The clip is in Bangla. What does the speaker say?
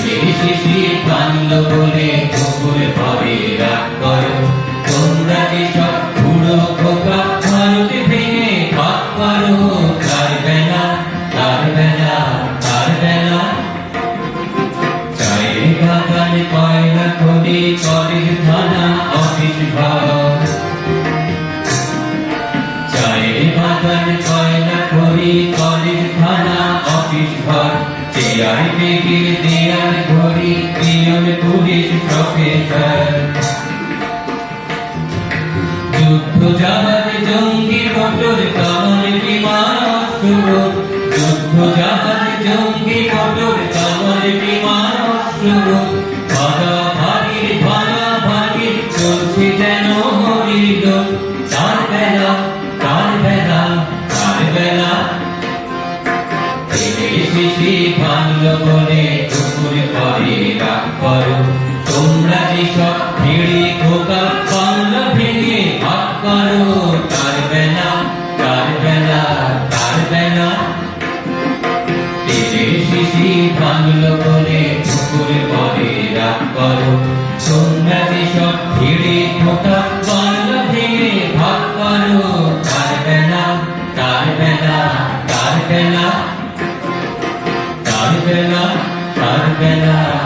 শিশি বাংলো বলে কুকুর পরে রাগ করো তোমরা যেসব বুড়ো খোকা ভারত ভেঙে পাক করো কার বেলা কার বেলা কার বেলা চায়ের বাগান কয়লা খনি কলেজ থানা অফিস ঘর চায়ের বাগান কয়লা খনি চেয়ার বেগে দেয়ার ঘড়ি পিয়ন পুলিশ প্রফেসর। যুদ্ধ জাহাজ জঙ্গি মোটর কামান বিমান যুদ্ধ জাহাজ জঙ্গি মোটর শিশি ভাঙলো বলে কুকুর করে রাগ করো। তোমরা যেসব ভিড়ি খোকা বাংলা ভেঙে ভাগ করো, তেরে শিশি ভাঙলো করে করো। তোমরা যেসব ভিড়ি খোকা Bella.